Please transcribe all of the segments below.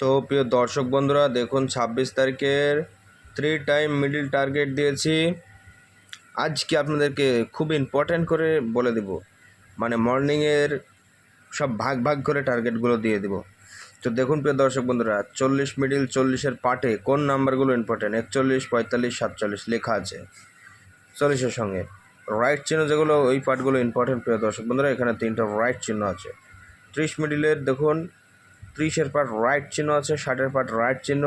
তো প্রিয় দর্শক বন্ধুরা, দেখুন ছাব্বিশ তারিখের থ্রি টাইম মিডিল টার্গেট দিয়েছি। আজকে আপনাদেরকে খুব ইম্পর্ট্যান্ট করে বলে দেব। মানে মর্নিংয়ের সব ভাগ ভাগ করে টার্গেটগুলো দিয়ে দেব। তো দেখুন প্রিয় দর্শক বন্ধুরা, চল্লিশ মিডিল চল্লিশের পার্টে কোন নাম্বারগুলো ইম্পর্টেন্ট একচল্লিশ, পঁয়তাল্লিশ, সাতচল্লিশ লেখা আছে। চল্লিশের সঙ্গে রাইট চিহ্ন যেগুলো, ওই পার্টগুলো ইম্পর্টেন্ট প্রিয় দর্শক বন্ধুরা, এখানে তিনটা রাইট চিহ্ন আছে। ত্রিশ মিডিলের দেখুন ত্রিশের পার্ট রাইট চিহ্ন আছে, ষাটের পার্ট রাইট চিহ্ন,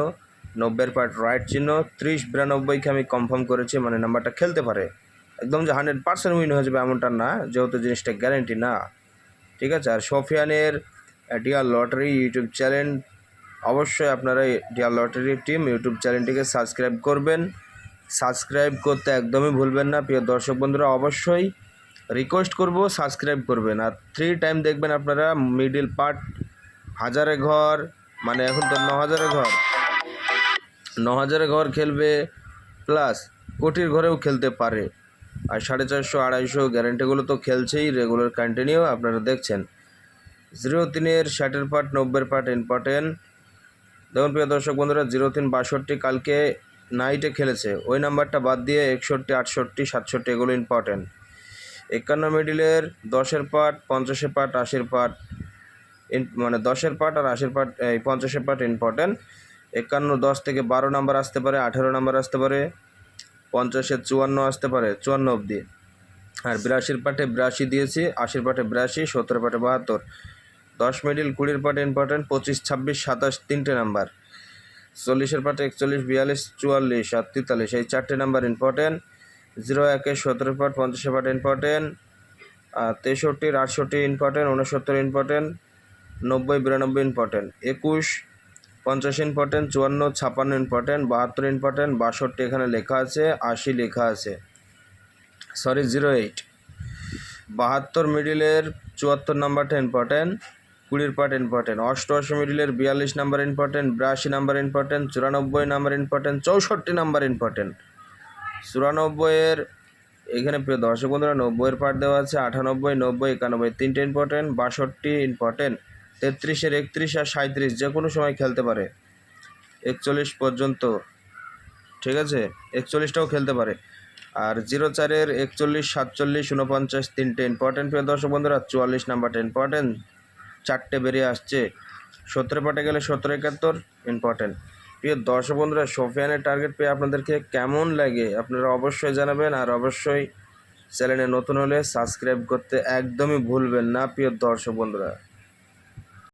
নব্বইয়ের পার্ট রাইট চিহ্ন, ত্রিশ, বিরানব্বইকে আমি কনফার্ম করেছি মানে নাম্বারটা খেলতে পারে। একদম যে হান্ড্রেড পার্সেন্ট উইন হয়ে যাবে এমনটা না, যেহেতু জিনিসটা গ্যারেন্টি না। ঠিক আছে? আর সফিয়ানের ডিয়ার লটারি ইউটিউব চ্যানেল অবশ্যই আপনারা ডিয়ার লটারি টিম ইউটিউব চ্যানেলটিকে সাবস্ক্রাইব করবেন। সাবস্ক্রাইব করতে একদমই ভুলবেন না, প্রিয় দর্শক বন্ধুরা, অবশ্যই রিকোয়েস্ট করব সাবস্ক্রাইব করবেন। আর থ্রি টাইম দেখবেন আপনারা মিডিল পার্ট হাজারে ঘর মানে এখন তো ন হাজারে ঘর। ন হাজারে ঘর খেলবে প্লাস কোটির ঘরেও খেলতে পারে। আর সাড়ে চারশো, আড়াইশো গ্যারেন্টিগুলো তো খেলছেই রেগুলার কন্টিনিউ আপনারা দেখছেন। জিরো তিনের ষাটের পার্ট নব্বইয়ের পার্ট ইম্পর্টেন্ট দেখুন প্রিয় দর্শক বন্ধুরা জিরো তিন বাষট্টি কালকে নাইটে খেলেছে। ওই নাম্বারটা বাদ দিয়ে একষট্টি, আটষট্টি, সাতষট্টি এগুলো ইম্পর্টেন্ট একান্ন মিডিলের দশের পার্ট পঞ্চাশের পার্ট আশির পার্ট মানে দশের পার্ট আর আশির পার্ট এই পঞ্চাশের পার্ট ইম্পর্টেন্ট একান্ন, দশ থেকে বারো নাম্বার আসতে পারে, আঠেরো নাম্বার আসতে পারে পঞ্চাশের চুয়ান্ন আসতে পারে, চুয়ান্ন অবধি। আর বিরাশির পাটে বিরাশি দিয়েছি, আশির পাটে বিরাশি সত্তর পাটে বাহাত্তর। দশ মিডিল কুড়ির পাটে ইম্পর্টেন্ট পঁচিশ, ছাব্বিশ, সাতাশ তিনটে নাম্বার চল্লিশের পাটে একচল্লিশ, বিয়াল্লিশ, চুয়াল্লিশ আর তেতাল্লিশ, এই চারটে নাম্বার ইম্পর্টেন্ট জিরো একে সতেরো পাট পঞ্চাশের পাট ইম্পর্টেন্ট আর তেষট্টির, আটষট্টি ইম্পর্টেন্ট উনসত্তর ইম্পর্টেন্ট নব্বই, বিরানব্বই ইম্পর্টেন্ট একুশ, পঞ্চাশ ইম্পর্টেন্ট চুয়ান্ন ছাপান্ন ইম্পর্টেন্ট বাহাত্তর ইম্পর্টেন্ট বাষট্টি এখানে লেখা আছে, আশি লেখা আছে। সরি জিরো এইট বাহাত্তর মিডিলের চুয়াত্তর নাম্বারটা ইম্পর্টেন্ট কুড়ির পার্ট ইম্পর্টেন্ট অষ্টআশি মিডিলের বিয়াল্লিশ নাম্বার ইম্পর্টেন্ট বিরাশি নাম্বার ইম্পর্টেন্ট চুরানব্বই নাম্বার ইম্পর্টেন্ট চৌষট্টি নাম্বার ইম্পর্টেন্ট চুরানব্বইয়ের এখানে প্রিয় দর্শক বন্ধুরা নব্বইয়ের পার্ট দেওয়া আছে, আটানব্বই, নব্বই, একানব্বই, তিনটে ইম্পর্টেন্ট বাষট্টি ইম্পর্টেন্ট তেত্রিশের একত্রিশ আর সাঁত্রিশ যে কোনো সময় খেলতে পারে। একচল্লিশ পর্যন্ত, ঠিক আছে? একচল্লিশটাও খেলতে পারে। আর জিরো চারের একচল্লিশ, সাতচল্লিশ উনপঞ্চাশ তিনটে ইম্পর্টেন্ট প্রিয় দর্শক বন্ধুরা, চুয়াল্লিশ নাম্বারটা ইম্পর্টেন্ট চারটে বেরিয়ে আসছে। সতেরো পাটে গেলে সতেরো একাত্তর ইম্পর্টেন্ট প্রিয় দর্শক বন্ধুরা, সোফিয়ানের টার্গেট পেয়ে আপনাদেরকে কেমন লাগে? আপনারা অবশ্যই জানাবেন, আর অবশ্যই চ্যানেলে নতুন হলে সাবস্ক্রাইব করতে একদমই ভুলবেন না, প্রিয় দর্শক বন্ধুরা।